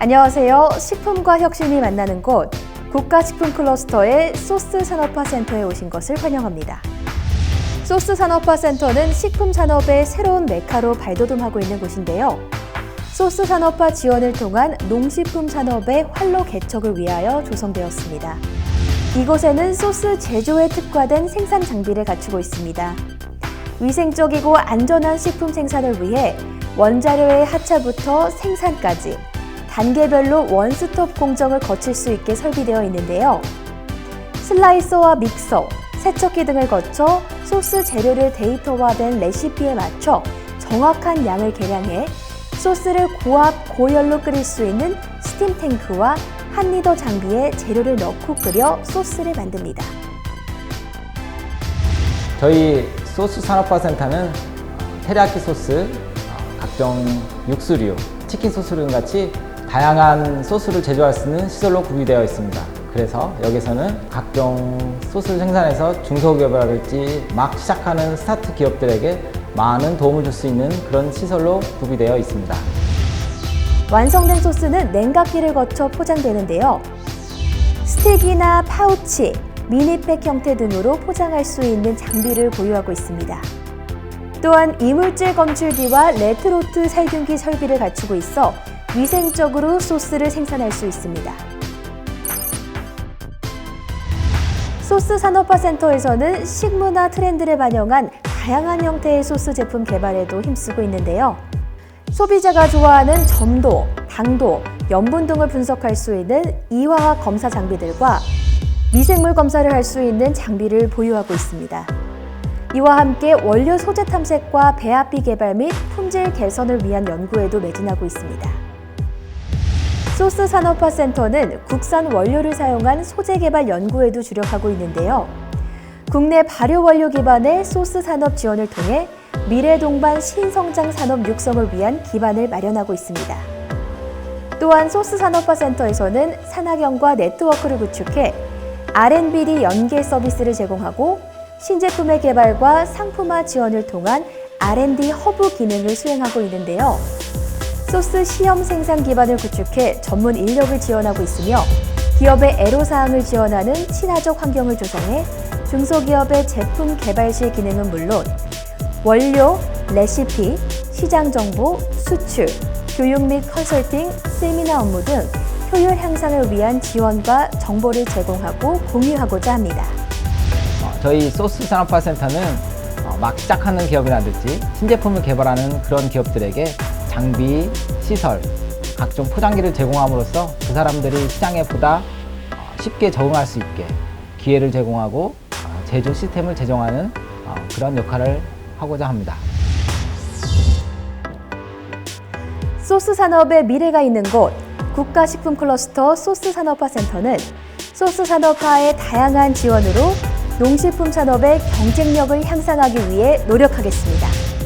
안녕하세요. 식품과 혁신이 만나는 곳 국가식품 클러스터의 소스 산업화 센터에 오신 것을 환영합니다. 소스 산업화 센터는 식품 산업의 새로운 메카로 발돋움하고 있는 곳인데요. 소스 산업화 지원을 통한 농식품 산업의 활로 개척을 위하여 조성되었습니다. 이곳에는 소스 제조에 특화된 생산 장비를 갖추고 있습니다. 위생적이고 안전한 식품 생산을 위해 원자료의 하차부터 생산까지 단계별로 원스톱 공정을 거칠 수 있게 설비되어 있는데요. 슬라이서와 믹서, 세척기 등을 거쳐 소스 재료를 데이터화된 레시피에 맞춰 정확한 양을 계량해 소스를 고압, 고열로 끓일 수 있는 스팀 탱크와 한 리더 장비에 재료를 넣고 끓여 소스를 만듭니다. 저희 소스 산업화 센터는 테리야키 소스, 어, 각종 육수류, 치킨 소스 등 같이 다양한 소스를 제조할 수 있는 시설로 구비되어 있습니다. 그래서 여기서는 각종 소스를 생산해서 중소기업이라든지 막 시작하는 스타트 기업들에게 많은 도움을 줄 수 있는 그런 시설로 구비되어 있습니다. 완성된 소스는 냉각기를 거쳐 포장되는데요. 스틱이나 파우치, 미니팩 형태 등으로 포장할 수 있는 장비를 보유하고 있습니다. 또한 이물질 검출기와 레트로트 살균기 설비를 갖추고 있어 위생적으로 소스를 생산할 수 있습니다. 소스 산업화 센터에서는 식문화 트렌드를 반영한 다양한 형태의 소스 제품 개발에도 힘쓰고 있는데요. 소비자가 좋아하는 점도, 당도, 염분 등을 분석할 수 있는 이화학 검사 장비들과 미생물 검사를 할 수 있는 장비를 보유하고 있습니다. 이와 함께 원료 소재 탐색과 배합비 개발 및 품질 개선을 위한 연구에도 매진하고 있습니다. 소스 산업화 센터는 국산 원료를 사용한 소재 개발 연구에도 주력하고 있는데요. 국내 발효 원료 기반의 소스 산업 지원을 통해 미래 동반 신성장 산업 육성을 위한 기반을 마련하고 있습니다. 또한 소스 산업화 센터에서는 산학연과 네트워크를 구축해 R&D 연계 서비스를 제공하고 신제품의 개발과 상품화 지원을 통한 R&D 허브 기능을 수행하고 있는데요. 소스 시험 생산 기반을 구축해 전문 인력을 지원하고 있으며 기업의 애로사항을 지원하는 친화적 환경을 조성해 중소기업의 제품 개발실 기능은 물론 원료, 레시피, 시장 정보, 수출, 교육 및 컨설팅, 세미나 업무 등 효율 향상을 위한 지원과 정보를 제공하고 공유하고자 합니다. 어, 저희 소스 산업화 센터는 어, 막 시작하는 기업이라든지 신제품을 개발하는 그런 기업들에게 장비, 시설, 각종 포장기를 제공함으로써 그 사람들이 시장에 보다 어, 쉽게 적응할 수 있게 기회를 제공하고 어, 제조 시스템을 제정하는 어, 그런 역할을 하고자 합니다. 소스 산업의 미래가 있는 곳 국가식품 클러스터 소스 산업화 센터는 소스 산업화의 다양한 지원으로 농식품 산업의 경쟁력을 향상하기 위해 노력하겠습니다.